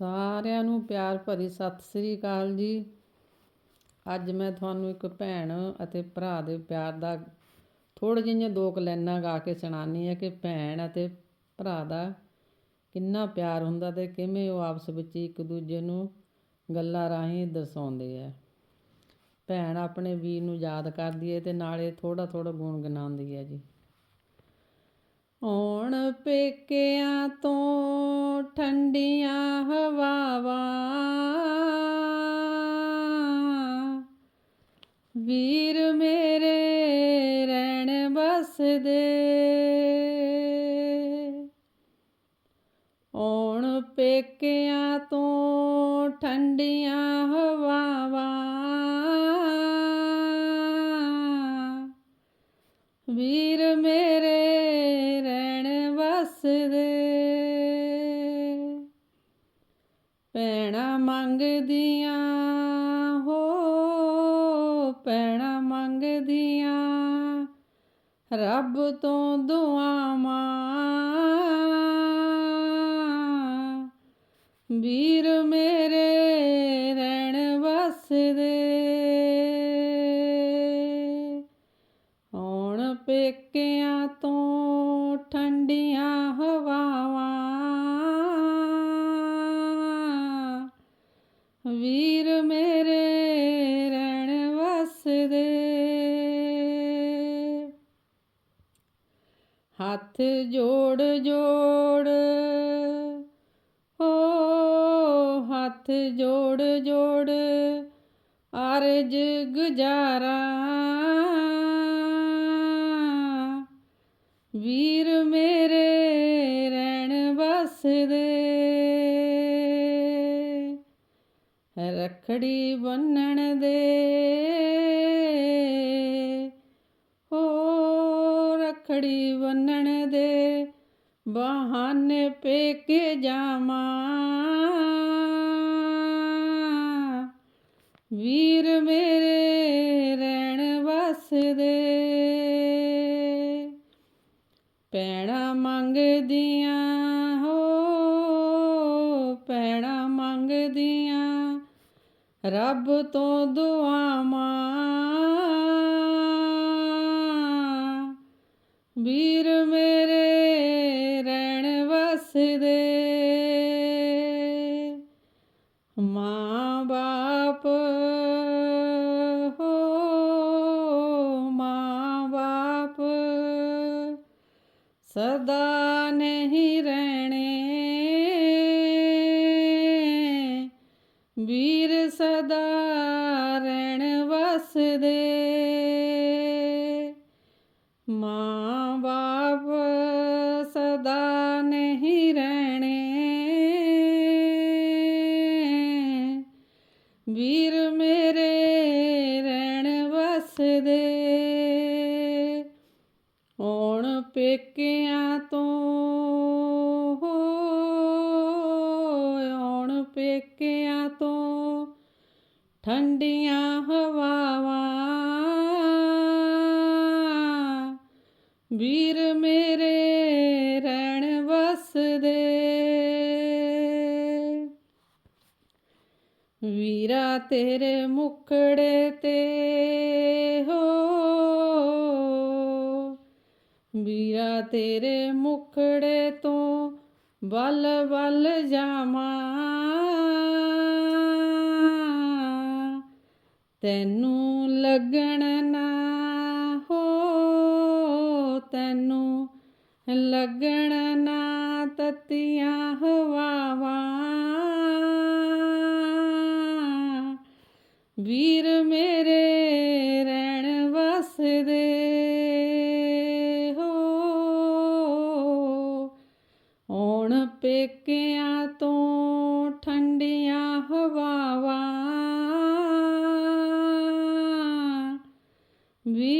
ਸਾਰਿਆਂ ਨੂੰ ਪਿਆਰ ਭਰੀ ਸਤਿ ਸ੍ਰੀ ਅਕਾਲ ਜੀ। ਅੱਜ ਮੈਂ ਤੁਹਾਨੂੰ ਇੱਕ ਭੈਣ ਅਤੇ ਭਰਾ ਦੇ ਪਿਆਰ ਦਾ ਥੋੜ੍ਹੀਆਂ ਜਿਹੀਆਂ ਦੋ ਕੁ ਲਾਈਨਾਂ ਗਾ ਕੇ ਸੁਣਾਉਂਦੀ ਹਾਂ ਕਿ ਭੈਣ ਅਤੇ ਭਰਾ ਦਾ ਕਿੰਨਾ ਪਿਆਰ ਹੁੰਦਾ ਤੇ ਕਿਵੇਂ ਉਹ ਆਪਸ ਵਿੱਚ ਇੱਕ ਦੂਜੇ ਨੂੰ ਗੱਲਾਂ ਰਾਹੀਂ ਦਰਸਾਉਂਦੇ ਆ। ਭੈਣ ਆਪਣੇ ਵੀਰ ਨੂੰ ਯਾਦ ਕਰਦੀ ਹੈ ਤੇ ਨਾਲੇ ਥੋੜਾ ਥੋੜਾ ਗੁਣ ਗਨਾਉਂਦੀ ਹੈ ਜੀ। ਆਉਣ ਪੇਕਿਆਂ ਤੋਂ ਠੰਡੀਆਂ ਹਵਾਵਾਂ। ਵੀਰ ਮੇਰੇ ਰਹਿਣ ਬਸਦੇ ਆਉਣ ਪੇਕਿਆਂ ਤੋਂ ਠੰਡੀਆਂ ਹਵਾਵਾਂ। ਵੀਰ ਮੇਰੇ ਰਹਿਣ ਪੈਣਾ ਮੰਗਦੀਆਂ ਹੋ, ਪੈਣਾ ਮੰਗਦੀਆਂ ਰੱਬ ਤੋਂ ਦੁਆਵਾਂ। ਵੀਰ ਮੇਰੇ ਰਹਿਣ ਵਸਦੇ। ਹੁਣ ਪੇਕਿਆਂ ਤੋਂ ਠੰਡੀਆਂ ਹਵਾਵਾਂ। ਵੀਰ ਮੇਰੇ ਰਹਿਣ ਵਸਦੇ। ਹੱਥ ਜੋੜ ਜੋੜ। ਹੋ ਹੱਥ ਜੋੜ ਜੋੜ। ਅਰਜ ਗੁਜ਼ਾਰਾ ਵੀਰ ਮੇਰੇ ਰਹਿਣ ਬਸਦੇ ਰਖੜੀ ਬੰਨਣ ਦੇ ਹੋ ਰਖੜੀ ਬੰਨਣ ਦੇ ਬਹਾਨੇ ਪੇਕੇ ਜਾਵਾਂ। ਵੀਰ ਪੈਣਾ ਮੰਗਦੀਆਂ, ਹੋ ਪੈਣਾ ਮੰਗਦੀਆਂ। ਰੱਬ ਤੋਂ ਦੁਆਵਾਂ, ਵੀਰ ਮੇਰੇ ਰਹਿਣ ਵਸਦੇ। ਮਾਂ ਬਾਪ ਹੋ ਮਾਂ ਬਾਪ ਸਦਾ ਨਹੀਂ ਰਹਿਣੇ। ਵੀਰ ਸਦਾ ਰਹਿਣ ਵਸਦੇ। ਮਾਂ ਬਾਪ ਸਦਾ ਨਹੀਂ ਰਹਿਣੇ। ਵੀਰ ਮੇਰੇ ਰਹਿਣ ਵਸਦੇ। ਹੁਣ ਪੇਕੇ ਪੇਕਿਆਂ ਤੋਂ ਠੰਡੀਆਂ ਹਵਾਵਾਂ। ਵੀਰ ਮੇਰੇ ਰਹਿਣ ਵਸਦੇ। ਵੀਰਾ ਤੇਰੇ ਮੁਖੜੇ ਤੇ ਹੋ। ਵੀਰਾ ਤੇਰੇ ਮੁਖੜੇ ਤੋਂ ਬਲ ਬਲ ਜਾਵਾਂ। ਤੈਨੂੰ ਲੱਗਣ ਨਾ ਹੋ ਤੈਨੂੰ ਲੱਗਣ ਨਾ ਤਤੀਆਂ ਹਵਾਵਾਂ। ਵੀਰ ਪੇਕਿਆਂ ਤੋਂ ਠੰਡੀਆਂ ਹਵਾਵਾਂ ਵੀ